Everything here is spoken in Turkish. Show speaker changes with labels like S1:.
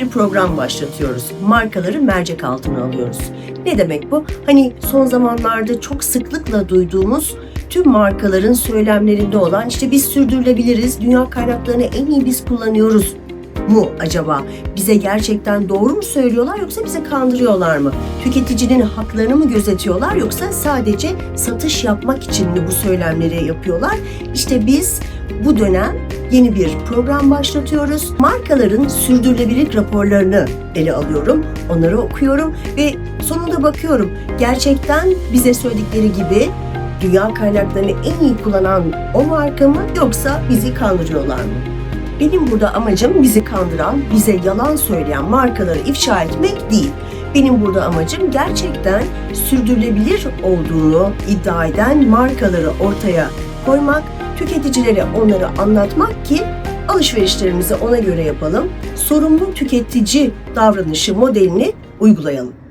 S1: program başlatıyoruz. Markaları mercek altına alıyoruz. Ne demek bu? Hani son zamanlarda çok sıklıkla duyduğumuz tüm markaların söylemlerinde olan işte biz sürdürülebiliriz, dünya kaynaklarını en iyi biz kullanıyoruz mu acaba? Bize gerçekten doğru mu söylüyorlar yoksa bize kandırıyorlar mı? Tüketicinin haklarını mı gözetiyorlar yoksa sadece satış yapmak için mi bu söylemleri yapıyorlar? İşte biz bu dönem yeni bir program başlatıyoruz. Markaların sürdürülebilirlik raporlarını ele alıyorum, onları okuyorum ve sonunda bakıyorum gerçekten bize söyledikleri gibi dünya kaynaklarını en iyi kullanan o marka mı yoksa bizi kandırıyorlar mı? Benim burada amacım bizi kandıran, bize yalan söyleyen markaları ifşa etmek değil. Benim burada amacım gerçekten sürdürülebilir olduğunu iddia eden markaları ortaya koymak, tüketicilere onları anlatmak ki alışverişlerimizi ona göre yapalım, sorumlu tüketici davranışı modelini uygulayalım.